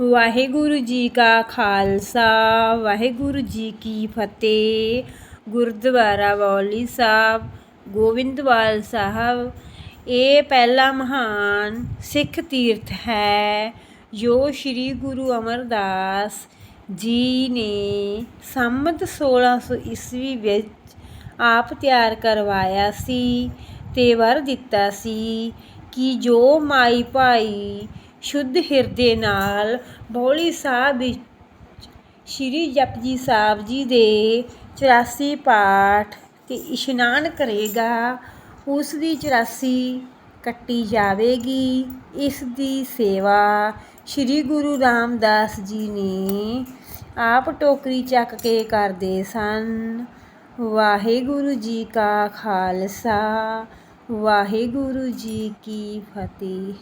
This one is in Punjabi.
ਵਾਹਿਗੁਰੂ ਜੀ ਕਾ ਖਾਲਸਾ, ਵਾਹਿਗੁਰੂ ਜੀ ਕੀ ਫਤਿਹ। ਗੁਰਦੁਆਰਾ ਬੌਲੀ ਸਾਹਿਬ ਗੋਬਿੰਦਵਾਲ ਸਾਹਿਬ, ਇਹ ਪਹਿਲਾ ਮਹਾਨ ਸਿੱਖ ਤੀਰਥ ਹੈ, ਜੋ ਸ੍ਰੀ ਗੁਰੂ ਅਮਰਦਾਸ ਜੀ ਨੇ ਸੰਮਤ 1600 ਈਸਵੀ ਵਿੱਚ ਆਪ ਤਿਆਰ ਕਰਵਾਇਆ ਸੀ ਤੇ ਵਰ ਦਿੱਤਾ ਸੀ ਕਿ ਜੋ ਮਾਈ ਭਾਈ ਸ਼ੁੱਧ ਹਿਰਦੇ ਨਾਲ ਬੌਲੀ ਸਾਹਿਬ ਵਿੱਚ ਸ਼੍ਰੀ ਜਪਜੀ ਸਾਹਿਬ ਜੀ ਦੇ 84 ਪਾਠ ਤੇ ਇਸ਼ਨਾਨ ਕਰੇਗਾ, ਉਸ ਦੀ 84 ਕੱਟੀ ਜਾਵੇਗੀ, ਇਸ ਦੀ ਸੇਵਾ ਸ਼੍ਰੀ ਗੁਰੂ ਰਾਮਦਾਸ ਜੀ ਨੇ ਆਪ ਟੋਕਰੀ ਚੱਕ ਕੇ ਕਰਦੇ ਸਨ। ਵਾਹਿਗੁਰੂ ਜੀ ਕਾ ਖਾਲਸਾ, ਵਾਹਿਗੁਰੂ ਜੀ ਕੀ ਫਤਿਹ।